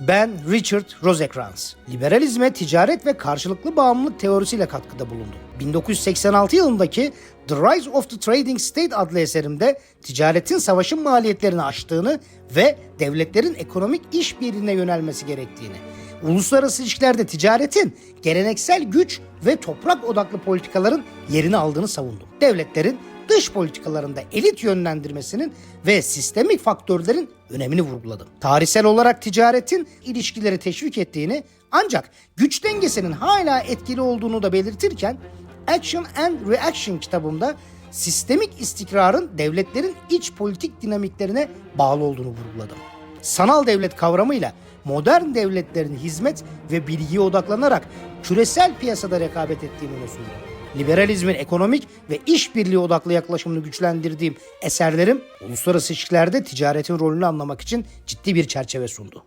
Ben Richard Rosekrans. Liberalizme ticaret ve karşılıklı bağımlılık teorisiyle katkıda bulundum. 1986 yılındaki The Rise of the Trading State adlı eserimde ticaretin savaşın maliyetlerini aştığını ve devletlerin ekonomik işbirliğine yönelmesi gerektiğini, uluslararası ilişkilerde ticaretin geleneksel güç ve toprak odaklı politikaların yerini aldığını savundum. Devletlerin dış politikalarında elit yönlendirmesinin ve sistemik faktörlerin önemini vurguladım. Tarihsel olarak ticaretin ilişkileri teşvik ettiğini ancak güç dengesinin hala etkili olduğunu da belirtirken Action and Reaction kitabımda sistemik istikrarın devletlerin iç politik dinamiklerine bağlı olduğunu vurguladım. Sanal devlet kavramıyla modern devletlerin hizmet ve bilgiye odaklanarak küresel piyasada rekabet ettiğini öne sürdüm. Liberalizmin ekonomik ve işbirliği odaklı yaklaşımını güçlendirdiğim eserlerim uluslararası ilişkilerde ticaretin rolünü anlamak için ciddi bir çerçeve sundu.